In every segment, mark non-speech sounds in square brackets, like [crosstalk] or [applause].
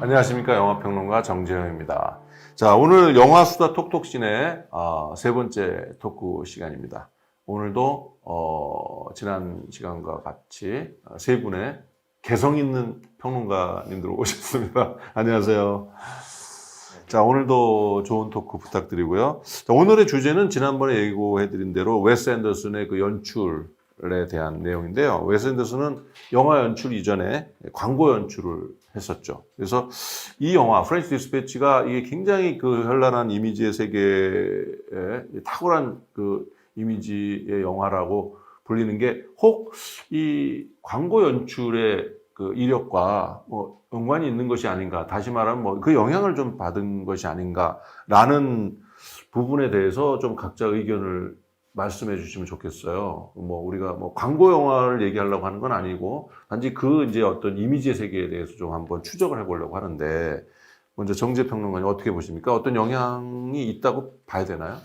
안녕하십니까 영화평론가 정재영입니다. 자 오늘 영화수다 톡톡신의 아, 세 번째 토크 시간입니다. 오늘도 어, 지난 시간과 같이 세 분의 개성 있는 평론가님들 오셨습니다. [laughs] 안녕하세요. 자 오늘도 좋은 토크 부탁드리고요. 자, 오늘의 주제는 지난번에 예고해드린 대로 웨스 앤더슨의 그 연출 에 대한 내용인데요. 웨스 앤더슨은 영화 연출 이전에 광고 연출을 했었죠. 그래서 이 영화 프렌치 디스패치가 이게 굉장히 그 현란한 이미지의 세계에 탁월한 그 이미지의 영화라고 불리는 게 혹 이 광고 연출의 그 이력과 뭐 연관이 있는 것이 아닌가 다시 말하면 뭐 그 영향을 좀 받은 것이 아닌가라는 부분에 대해서 좀 각자 의견을 말씀해 주시면 좋겠어요. 뭐 우리가 뭐 광고 영화를 얘기하려고 하는 건 아니고 단지 그 이제 어떤 이미지의 세계에 대해서 좀 한번 추적을 해보려고 하는데 먼저 정재 평론가님 어떻게 보십니까? 어떤 영향이 있다고 봐야 되나요?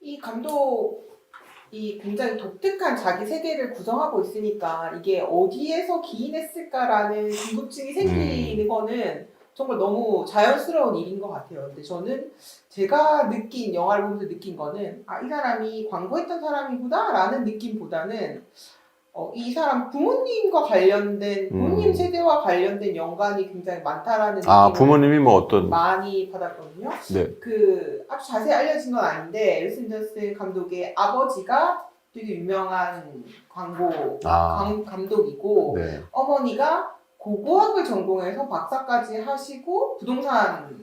이 감독이 굉장히 독특한 자기 세계를 구성하고 있으니까 이게 어디에서 기인했을까라는 궁금증이 생기는 거는 정말 너무 자연스러운 일인 것 같아요. 근데 저는 제가 느낀 영화를 보면서 느낀 거는 아 이 사람이 광고했던 사람이구나라는 느낌보다는 어, 이 사람 부모님과 관련된 부모님 음. 세대와 관련된 연관이 굉장히 많다라는 아 부모님이 뭐 어떤 많이 받았거든요. 네. 그 아주 자세히 알려진 건 아닌데 앨슨 존슨 감독의 아버지가 되게 유명한 광고 아 감, 감독이고 네. 어머니가 고고학을 전공해서 박사까지 하시고 부동산을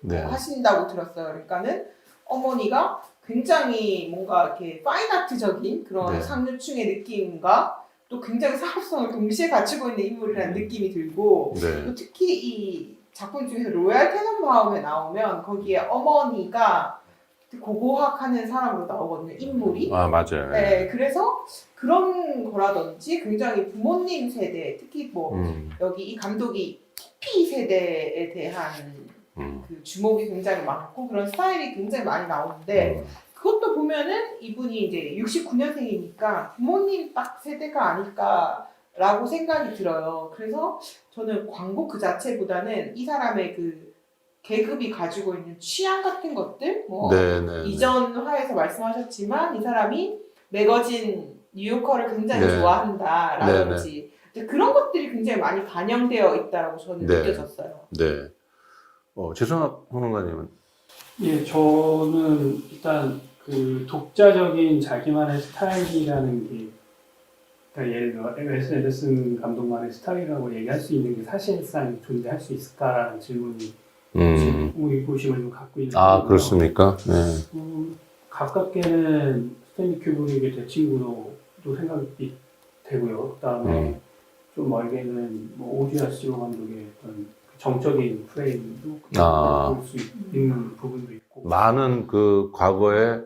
네. 하신다고 들었어요. 그러니까는 어머니가 굉장히 뭔가 이렇게 파인아트적인 그런 네. 상류층의 느낌과 또 굉장히 사업성을 동시에 갖추고 있는 인물이라는 음. 느낌이 들고 네. 또 특히 이 작품 중에서 로얄 테넌바움에 나오면 거기에 어머니가 고고학 하는 사람으로 나오거든요 인물이 아 맞아요. 네 그래서 그런 거라든지 굉장히 부모님 세대 특히 뭐 음, 여기 이 감독이 TP 세대에 대한 음. 그 주목이 굉장히 많고 그런 스타일이 굉장히 많이 나오는데 음. 그것도 보면은 이분이 이제 69년생이니까 부모님 딱 세대가 아닐까라고 생각이 들어요. 그래서 저는 광고 그 자체보다는 이 사람의 그 계급이 가지고 있는 취향 같은 것들, 뭐 네, 네. 네. 이전 화에서 말씀하셨지만 이 사람이 매거진 뉴요커를 굉장히 네. 좋아한다라든지 이제 그런 것들이 굉장히 많이 반영되어 있다라고 저는 네. 느껴졌어요. 네. 어, 최성학 평론가님은 예, 저는 일단 그 독자적인 자기만의 스타일이라는 게, 그러니까 예를 들어 웨스 앤더슨 감독만의 스타일이라고 얘기할 수 있는 게 사실상 존재할 수 있을까라는 질문이 음. 의구심을 좀 갖고 있는 아 거고요. 그렇습니까? 네. 음, 가깝게는 스탠리 큐브릭의 대친구로도 생각이 되고요. 그다음에 음. 좀 멀게는 뭐 오지아스로 감독의 어떤 그 정적인 프레임도 아. 볼수 있는 부분도 있고. 많은 그 과거의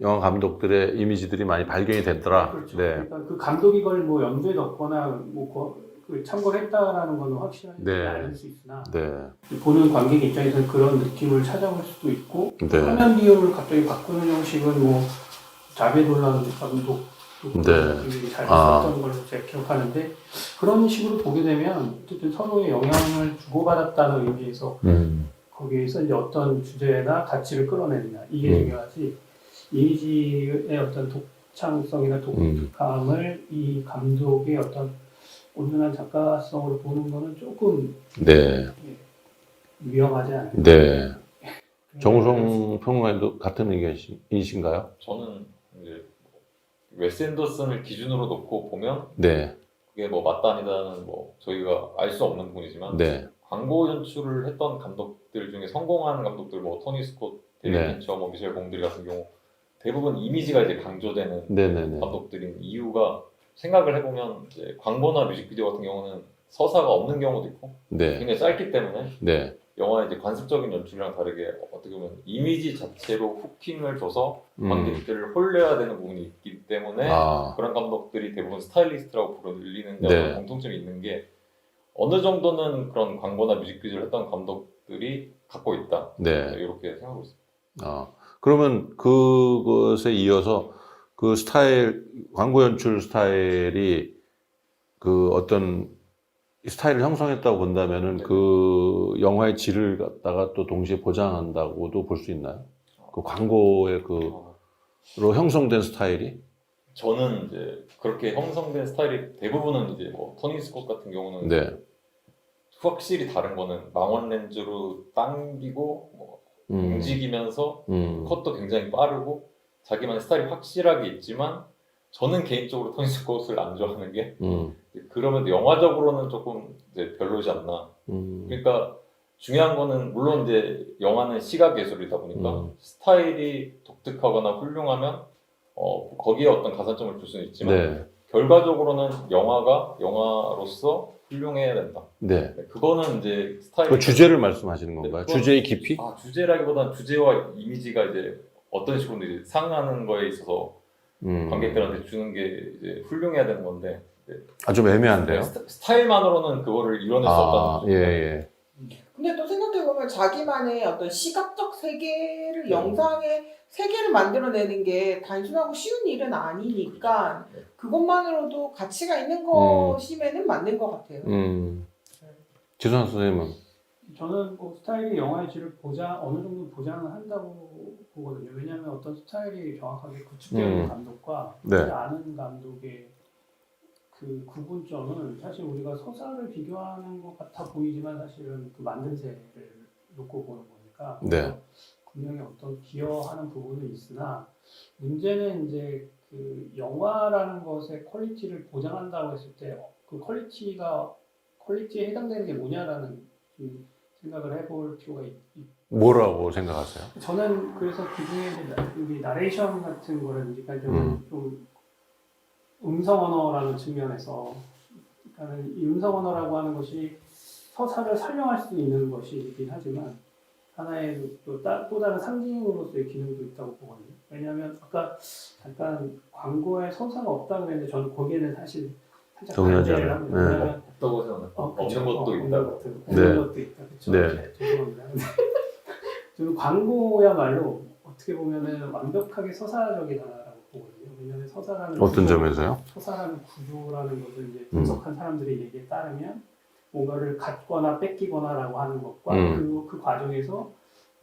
영화 감독들의 이미지들이 많이 발견이 됐더라. 그렇죠. 네. 그러니까 그 감독이 그걸 뭐 염두에 넣거나 뭐 참고를 했다라는 건 확실하게 네. 않을 수 있으나 네. 보는 관객 입장에서는 그런 느낌을 찾아볼 수도 있고 네. 화면 비율을 갑자기 바꾸는 형식은 뭐 자베돌란 감독 네. 잘 아. 했었던 걸로 제가 기억하는데 그런 식으로 보게 되면 어쨌든 서로의 영향을 주고받았다는 의미에서 음. 거기에서 이제 어떤 주제나 가치를 끌어내느냐 이게 음. 중요하지 이미지의 어떤 독창성이나 음. 독특함을 이 감독의 어떤 온전한 작가성으로 보는 거는 조금 네. 위험하지 않을까 네. 정우성 평론가님도 같은 의견이신가요? 저는 이제 웨스 앤더슨을 기준으로 놓고 보면 네. 그게 뭐 맞다 아니다는 뭐 저희가 알 수 없는 부분이지만 네. 광고 연출을 했던 감독들 중에 성공한 감독들 뭐 토니 스콧, 데리 네. 핀처, 뭐 미셸 봉드리 같은 경우 대부분 이미지가 이제 강조되는 네네네. 감독들인 이유가 생각을 해보면 이제 광고나 뮤직비디오 같은 경우는 서사가 없는 경우도 있고 네. 굉장히 짧기 때문에 네. 영화의 이제 관습적인 연출이랑 다르게 어떻게 보면 이미지 자체로 후킹을 줘서 음. 관객들을 홀려야 되는 부분이 있기 때문에 아. 그런 감독들이 대부분 스타일리스트라고 불리는 데 네. 공통점이 있는 게 어느 정도는 그런 광고나 뮤직비디오를 했던 감독들이 갖고 있다. 네. 이렇게 생각하고 있습니다. 아. 그러면 그것에 이어서 그 스타일 광고 연출 스타일이 그 어떤 스타일을 형성했다고 본다면은 네. 그 영화의 질을 갖다가 또 동시에 보장한다고도 볼 수 있나요? 그 광고의 어, 그로 형성된 스타일이? 저는 이제 그렇게 형성된 스타일이 대부분은 이제 뭐 토니 스콧 같은 경우는 네. 확실히 다른 거는 망원 렌즈로 당기고 뭐 음. 움직이면서 음. 컷도 굉장히 빠르고 자기만의 스타일이 확실하게 있지만 저는 개인적으로 토니 스콧을 안 좋아하는 게 음. 그러면 영화적으로는 조금 이제 별로지 않나. 음. 그러니까 중요한 거는 물론 이제 영화는 시각 예술이다 보니까 음. 스타일이 독특하거나 훌륭하면 어, 거기에 어떤 가산점을 줄 수는 있지만 네. 결과적으로는 영화가 영화로서 훌륭해야 된다. 네. 그거는 이제 스타일 그 주제를 말씀하시는 건가요? 네, 주제의 깊이? 아, 주제라기보다는 주제와 이미지가 이제 어떤 식으로 이제 상하는 거에 있어서 음. 관객들한테 주는 게 이제 훌륭해야 되는 건데 아, 좀 애매한데요? 스타- 스타일만으로는 그거를 이뤄낼 수 아, 없다는 예, 거죠. 예. 근데 또 생각해보면 자기만의 어떤 시각적 세계를 네. 영상의 세계를 만들어내는 게 단순하고 쉬운 일은 아니니까 네. 그것만으로도 가치가 있는 것이면은 맞는 것 같아요. 음. 지선 선생님은? 저는 뭐 스타일이 영화의 질을 보장 어느 정도 보장을 한다고 보거든요. 왜냐하면 어떤 스타일이 정확하게 구축되어 있는 음. 감독과 네. 그렇지 않은 감독의 그 구분점은 사실 우리가 서사를 비교하는 것 같아 보이지만 사실은 그 만듦새를 놓고 보는 거니까 네. 분명히 어떤 기여하는 부분은 있으나 문제는 이제 그 영화라는 것의 퀄리티를 보장한다고 했을 때 그 퀄리티가 퀄리티에 해당되는 게 뭐냐라는 좀 생각을 해볼 필요가 있, 있- 뭐라고 생각하세요? 저는 그래서 그 중에 이제 나- 우리 나레이션 같은 그러니까 좀, 음. 좀 음성 언어라는 측면에서 그러니까는 이 음성 언어라고 하는 것이 서사를 설명할 수 있는 것이긴 하지만 하나의 또, 따, 또 다른 상징으로서의 기능도 있다고 보거든요. 왜냐하면 아까 잠깐 광고에 서사가 없다 그랬는데 저는 거기에는 사실 않아요. 합니다. 네. 왜냐하면 없다고 생각해요. 어, 그쵸. 없는 것도 어, 있다고. 없는 것도, 네. 없는 것도 있다. 그렇죠. 네. 죄송합니다. [laughs] 저는 광고야말로 어떻게 보면은 완벽하게 서사적이다라고 보거든요. 왜냐하면 서사라는 어떤 구조- 점에서요? 서사라는 구조라는 것을 이제 음. 분석한 사람들의 얘기에 따르면 뭔가를 갖거나 뺏기거나라고 하는 것과 음. 그, 그 과정에서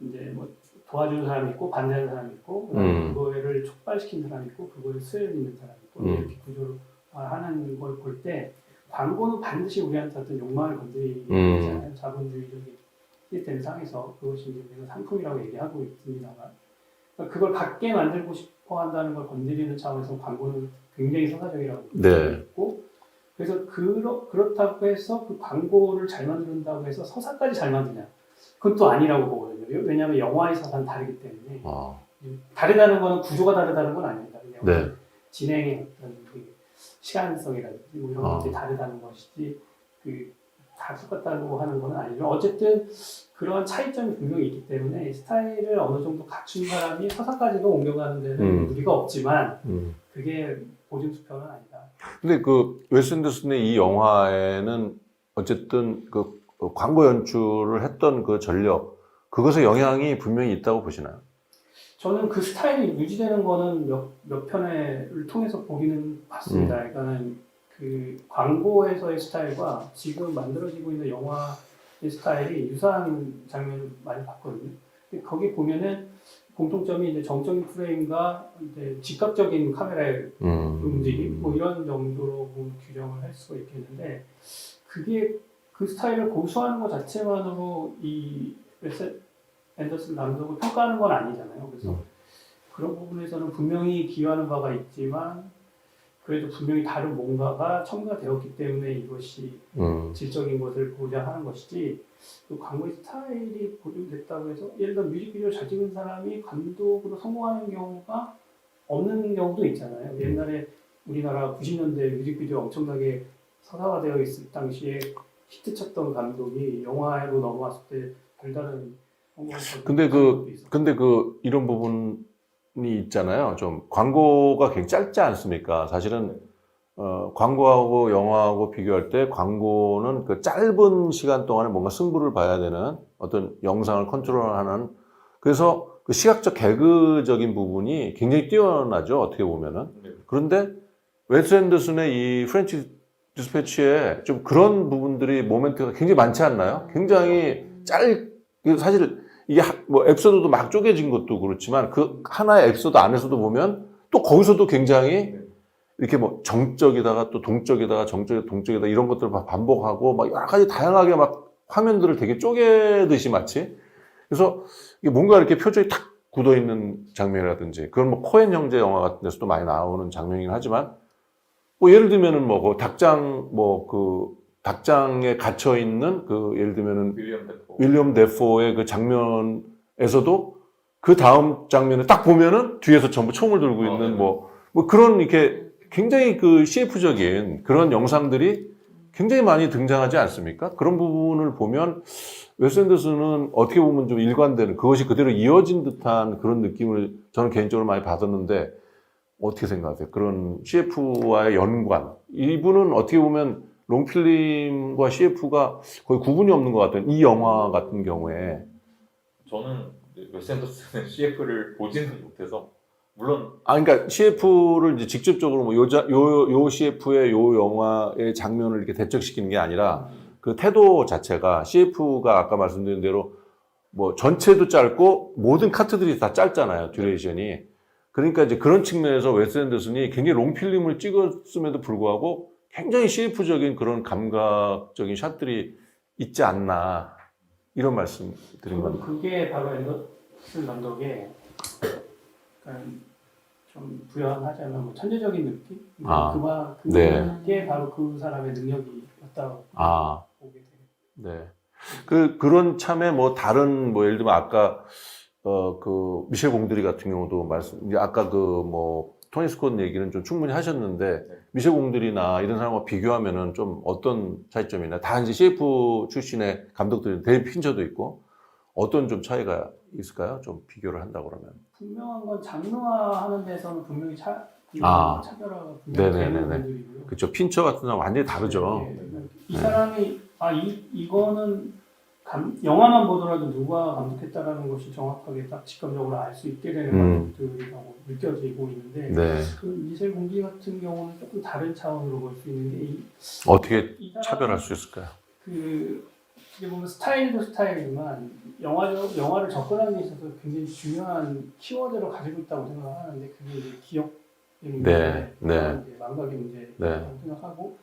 이제 뭐 도와주는 사람이 있고 반대하는 사람이 있고 음. 그거를 촉발시킨 사람이 있고 그거에 수혜를 있는 사람이 있고 음. 이렇게 구조를 하는 걸 볼 때 광고는 반드시 우리한테 어떤 욕망을 건드리잖아요. 음. 자본주의적인 시스템 상에서 그것이 이제 우리가 상품이라고 얘기하고 있습니다만 그러니까 그걸 갖게 만들고 싶어 한다는 걸 건드리는 차원에서 광고는 굉장히 서사적이라고 네. 있고 그래서 그렇, 그렇다고 해서 그 광고를 잘 만든다고 해서 서사까지 잘 만드냐 그건 또 아니라고 보거든요 왜냐하면 영화의 서사는 다르기 때문에 아, 다르다는 거는 구조가 다르다는 건 아닙니다 그냥 네. 진행의 어떤 그 시간성이라든지 뭐 이런 아. 것들이 다르다는 것이지 그다 똑같다고 하는 건 아니죠. 어쨌든 그런 차이점이 분명히 있기 때문에 스타일을 어느 정도 갖춘 사람이 서사까지도 옮겨가는 데는 음. 무리가 없지만 음. 그게 보증 수표는 아니다. 근데 그 웨스 앤더슨의 이 영화에는 어쨌든 그 광고 연출을 했던 그 전력 그것의 영향이 분명히 있다고 보시나요? 저는 그 스타일이 유지되는 거는 몇, 몇 편을 통해서 보기는 봤습니다. 음. 그러니까는 그 광고에서의 스타일과 지금 만들어지고 있는 영화의 스타일이 유사한 장면을 많이 봤거든요. 근데 거기 보면은 공통점이 이제 정적인 프레임과 이제 즉각적인 카메라의 음. 움직임 뭐 이런 정도로 보면 규정을 할 수가 있겠는데 그게 그 스타일을 고수하는 것 자체만으로 이 앤더슨 감독을 평가하는 건 아니잖아요. 그래서 음. 그런 부분에서는 분명히 기여하는 바가 있지만 그래도 분명히 다른 뭔가가 첨가가 되었기 때문에 이것이 음. 질적인 것을 보장하는 것이지 그 광고의 스타일이 보존됐다고 해서 예를 들어 뮤직비디오 잘 찍은 사람이 감독으로 성공하는 경우가 없는 경우도 있잖아요. 옛날에 우리나라 90년대 뮤직비디오 엄청나게 서사화되어 있을 당시에 히트쳤던 감독이 영화로 넘어왔을 때 별다른 근데 그. 근데 그 이런 부분이 있잖아요. 좀 광고가 굉장히 짧지 않습니까? 사실은 어, 광고하고 영화하고 비교할 때 광고는 그 짧은 시간 동안에 뭔가 승부를 봐야 되는 어떤 영상을 컨트롤하는 그래서 그 시각적 개그적인 부분이 굉장히 뛰어나죠. 어떻게 보면은. 네. 그런데 웨스 앤더슨의 이 프렌치 디스패치에 좀 그런 부분들이 모멘트가 굉장히 많지 않나요? 굉장히 짧, 이거 사실 이게 하- 뭐 에피소드도 막 쪼개진 것도 그렇지만 그 하나의 에피소드 안에서도 보면 또 거기서도 굉장히 이렇게 뭐 정적이다가 또 동적이다가 정적이 동적이다 이런 것들을 막 반복하고 막 여러 가지 다양하게 막 화면들을 되게 쪼개듯이 마치. 그래서 이게 뭔가 이렇게 표정이 탁 굳어 있는 장면이라든지 그건 뭐 코엔 형제 영화 같은 데서도 많이 나오는 장면이긴 하지만 뭐 예를 들면은 뭐 그 닭장 뭐그 닭장에 갇혀 있는 그 예를 들면은 윌리엄 데포. 윌리엄 데포의 그 장면에서도 그 다음 장면에 딱 보면은 뒤에서 전부 총을 들고 아, 있는 네네. 뭐, 뭐 그런 이렇게 굉장히 그 CF적인 그런 영상들이 굉장히 많이 등장하지 않습니까? 그런 부분을 보면 웨스 앤더슨은 어떻게 보면 좀 일관되는 그것이 그대로 이어진 듯한 그런 느낌을 저는 개인적으로 많이 받았는데 어떻게 생각하세요? 그런 CF와의 연관. 이분은 어떻게 보면 롱필름과 CF가 거의 구분이 없는 것 같아요. 이 영화 같은 경우에. 저는 웨스 앤더슨은 CF를 보지는 못해서 물론 아, 그러니까 CF를 이제 직접적으로 뭐 요, 자- 요, 요 CF의 요 영화의 장면을 이렇게 대적시키는 게 아니라 그 태도 자체가 CF가 아까 말씀드린 대로 뭐 전체도 짧고 모든 카트들이 다 짧잖아요. 듀레이션이. 그러니까 이제 그런 측면에서 웨스 앤더슨이 굉장히 롱필름을 찍었음에도 불구하고 굉장히 CF적인 그런 감각적인 샷들이 있지 않나 이런 말씀 드린 겁니다. 그게 바로 앤더슨 감독의 약간 좀 부연하자면 뭐 천재적인 느낌? 아, 그와 네. 그게 바로 그 사람의 능력이었다고 아. 보게 돼요. 네. 그, 그런 참에 뭐 다른 뭐 예를 들면 아까 어, 그 미셸 공드리 같은 경우도 말씀, 아까 그뭐 토니 스콧 얘기는 좀 충분히 하셨는데 네. 미셸 공드리나 이런 사람과 비교하면은 좀 어떤 차이점이나 다 이제 CF 출신의 감독들이 데이비 핀처도 있고 어떤 좀 차이가 있을까요? 좀 비교를 한다 그러면. 분명한 건 장르화 하는 데서는 분명히 차, 아. 차별화가 분명히. 되는 분들이고요. 그렇죠. 핀처 같은 사람 완전히 다르죠. 네, 네. 이 네. 사람이 아 이 이거는 감, 영화만 보더라도 누가 감독했다라는 것이 정확하게 딱 직감적으로 알 수 있게 되는 음. 감독들이라고 느껴지고 있는데 네. 그 미셀 공기 같은 경우는 조금 다른 차원으로 볼 수 있는 게 이, 어떻게 이 차별할 수 있을까요? 그 어떻게 보면 스타일도 스타일이지만 영화 영화를 접근하는 데 있어서 굉장히 중요한 키워드를 가지고 있다고 생각하는데 그게 이제 기억 네, 네. 망각의 문제라고 네. 생각하고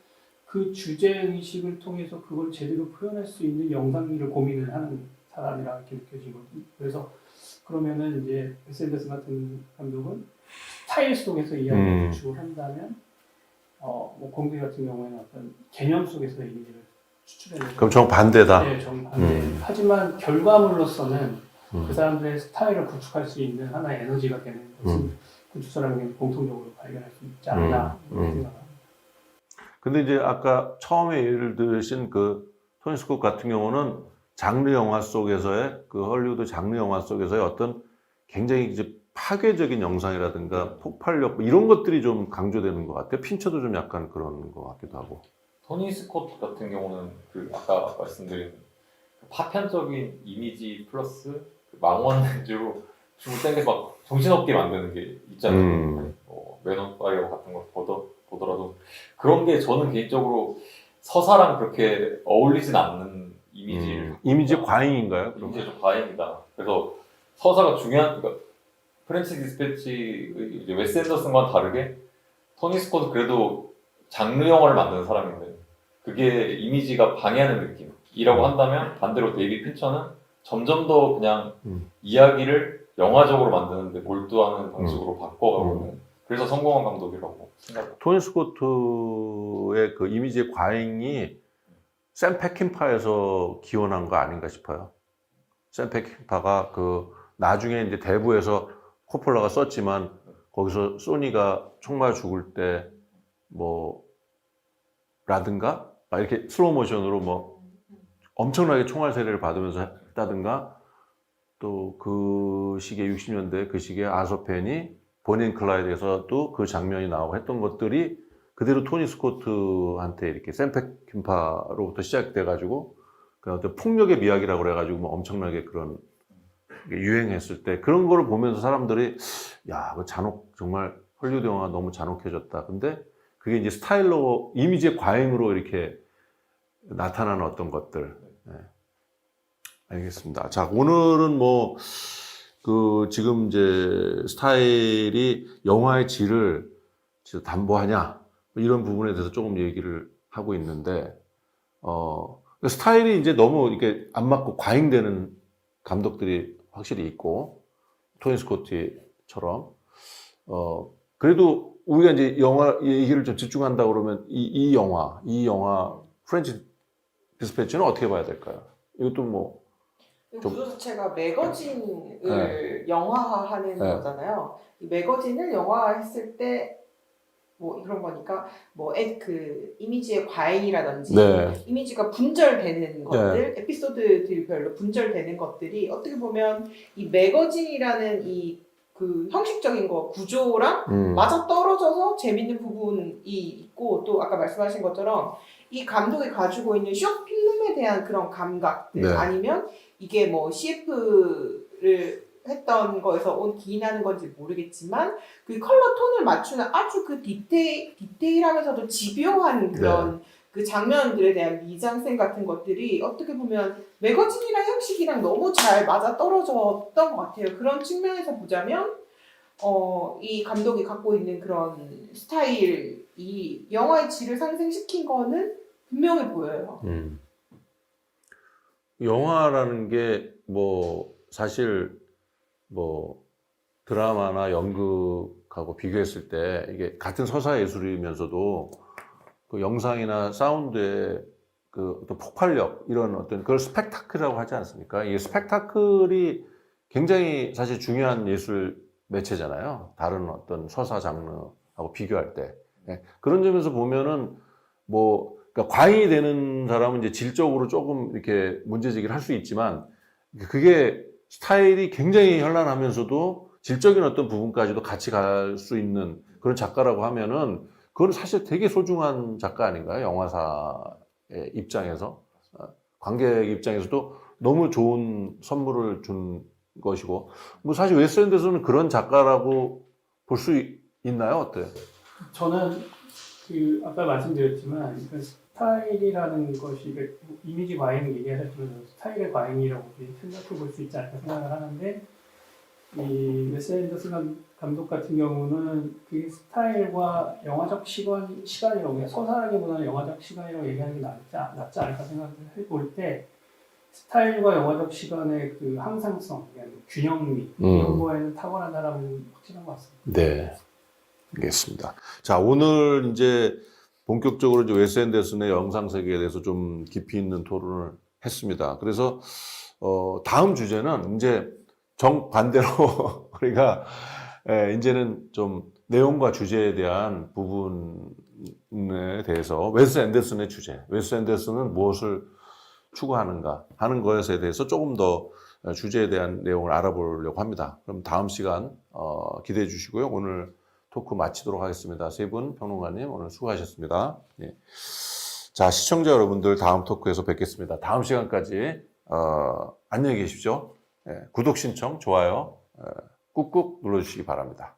그 주제 의식을 통해서 그걸 제대로 표현할 수 있는 영상미를 고민을 하는 사람이라 이렇게 느껴지거든요. 그래서 그러면은 이제 샌더슨 같은 감독은 스타일 속에서 이야기를 음. 구축을 한다면 어 뭐 공개 같은 경우에는 어떤 개념 속에서 이미지를 추출해내는 그럼 정반대다. 네, 정반대. 음. 하지만 결과물로서는 음. 그 사람들의 스타일을 구축할 수 있는 하나의 에너지가 되는 것을 음. 구축사람에게 공통적으로 발견할 수 있지 않나 음. 이렇게 음. 생각합니다. 근데 이제 아까 처음에 예를 들으신 그 토니 스콧 같은 경우는 장르 영화 속에서의 그 헐리우드 장르 영화 속에서의 어떤 굉장히 이제 파괴적인 영상이라든가 폭발력 뭐 이런 것들이 좀 강조되는 것 같아요. 핀처도 좀 약간 그런 것 같기도 하고. 토니 스콧 같은 경우는 그 아까 말씀드린 그 파편적인 이미지 플러스 그 망원 렌즈로 줌을 땡겨 막 정신없게 만드는 게 있잖아요. 음. 뭐 맨온 파이어 같은 거 보더, 보더라도 그런 게 저는 개인적으로 서사랑 그렇게 어울리진 않는 이미지를 음, 이미지 과잉인가요? 그럼? 이미지 좀 과잉이다. 그래서 서사가 중요한 그러니까 프렌치 디스패치 이제 웨스 앤더슨과는 다르게 토니 스콧은 그래도 장르 영화를 만드는 사람인데 그게 이미지가 방해하는 느낌이라고 한다면 반대로 데이비 핀처는 점점 더 그냥 음. 이야기를 영화적으로 만드는데 몰두하는 방식으로 바꿔가고 음. 있는 그래서 성공한 감독이라고 생각합니다. 토니 스코트의 그 이미지의 과잉이 샘 페킨파에서 기원한 거 아닌가 싶어요. 샘 페킨파가 그 나중에 이제 대부에서 코폴라가 썼지만 거기서 소니가 총 맞아 죽을 때 뭐 라든가 막 이렇게 슬로우 모션으로 뭐 엄청나게 총알 세례를 받으면서 했다든가 또 그 시기에 60년대 그 시기에 아서펜이 보닌 클라이드에서도 그 장면이 나오고 했던 것들이 그대로 토니 스코트한테 이렇게 샘페킴파로부터 시작돼가지고 그 어떤 폭력의 미학이라고 그래가지고 뭐 엄청나게 그런 게 유행했을 때 그런 거를 보면서 사람들이 야, 그 잔혹 정말 헐리우드 영화 너무 잔혹해졌다. 근데 그게 이제 스타일로 이미지의 과잉으로 이렇게 나타나는 어떤 것들. 예. 알겠습니다. 자, 오늘은 뭐, 그, 지금 이제 스타일이 영화의 질을 진짜 담보하냐, 뭐 이런 부분에 대해서 조금 얘기를 하고 있는데, 어, 스타일이 이제 너무 이렇게 안 맞고 과잉되는 감독들이 확실히 있고, 토니 스코티처럼, 어, 그래도 우리가 이제 영화 얘기를 좀 집중한다 그러면 이, 이 영화, 이 영화, 프렌치 디스패치는 어떻게 봐야 될까요? 이것도 뭐, 이 좀- 구조 자체가 매거진을 네. 영화화하는 네. 거잖아요. 이 매거진을 영화화했을 때뭐 그런 거니까 뭐 그 이미지의 과잉이라든지 네. 이미지가 분절되는 것들, 에피소드들별로 분절되는 것들이 어떻게 보면 이 매거진이라는 이 그 형식적인 거 구조랑 음, 맞아 떨어져서 재밌는 부분이 있고 또 아까 말씀하신 것처럼 이 감독이 가지고 있는 쇼 필름에 대한 그런 감각들 네. 아니면 이게 뭐 CF를 했던 거에서 온 기인하는 건지 모르겠지만 그 컬러 톤을 맞추는 아주 그 디테일 디테일하면서도 집요한 그런 그 장면들에 대한 미장센 같은 것들이 어떻게 보면 매거진이랑 형식이랑 너무 잘 맞아 떨어졌던 것 같아요. 그런 측면에서 보자면 어, 이 감독이 갖고 있는 그런 스타일이 영화의 질을 상승시킨 거는 분명해 보여요. 음. 영화라는 게 뭐 사실 뭐 드라마나 연극하고 비교했을 때 이게 같은 서사 예술이면서도 그 영상이나 사운드의 그 어떤 폭발력 이런 어떤 그걸 스펙타클이라고 하지 않습니까? 이 스펙타클이 굉장히 사실 중요한 예술 매체잖아요. 다른 어떤 서사 장르하고 비교할 때 예. 그런 점에서 보면은 뭐 그러니까 과잉이 되는 사람은 이제 질적으로 조금 이렇게 문제제기를 할 수 있지만 그게 스타일이 굉장히 현란하면서도 질적인 어떤 부분까지도 같이 갈 수 있는 그런 작가라고 하면은 그건 사실 되게 소중한 작가 아닌가요? 영화사의 입장에서 어, 관객 입장에서도 너무 좋은 선물을 준 것이고 뭐 사실 웨스 앤더슨은 그런 작가라고 볼 수 있나요? 어때요? 저는 그 아까 말씀드렸지만 그 스타일이라는 것이 그 이미지 과잉 얘기하셨지만 스타일의 과잉이라고 생각해 볼 수 있지 않을까 생각을 하는데 이 웨스 앤더슨 감- 감독 같은 경우는 그 스타일과 영화적 시간 시간이라고 서사라기보다는 영화적 시간이라고 얘기하는 게 낫지, 않- 낫지 않을까 생각을 해볼 때 스타일과 영화적 시간의 그 항상성, 균형미 이런 음. 거에는 탁월한 사람은 확실한 것 같습니다. 네. 알겠습니다. 자, 오늘 이제 본격적으로 이제 웨스 앤더슨의 영상 세계에 대해서 좀 깊이 있는 토론을 했습니다. 그래서 어, 다음 주제는 이제 정 반대로 [laughs] 우리가 예, 이제는 좀 내용과 주제에 대한 부분에 대해서 웨스 앤더슨의 주제, 웨스 앤더슨은 무엇을 추구하는가 하는 것에 대해서 조금 더 주제에 대한 내용을 알아보려고 합니다. 그럼 다음 시간 어, 기대해 주시고요. 오늘 토크 마치도록 하겠습니다. 세 분 평론가님 오늘 수고하셨습니다. 예. 자 시청자 여러분들 다음 토크에서 뵙겠습니다. 다음 시간까지 어, 안녕히 계십시오. 예, 구독 신청 좋아요 예, 꾹꾹 눌러주시기 바랍니다.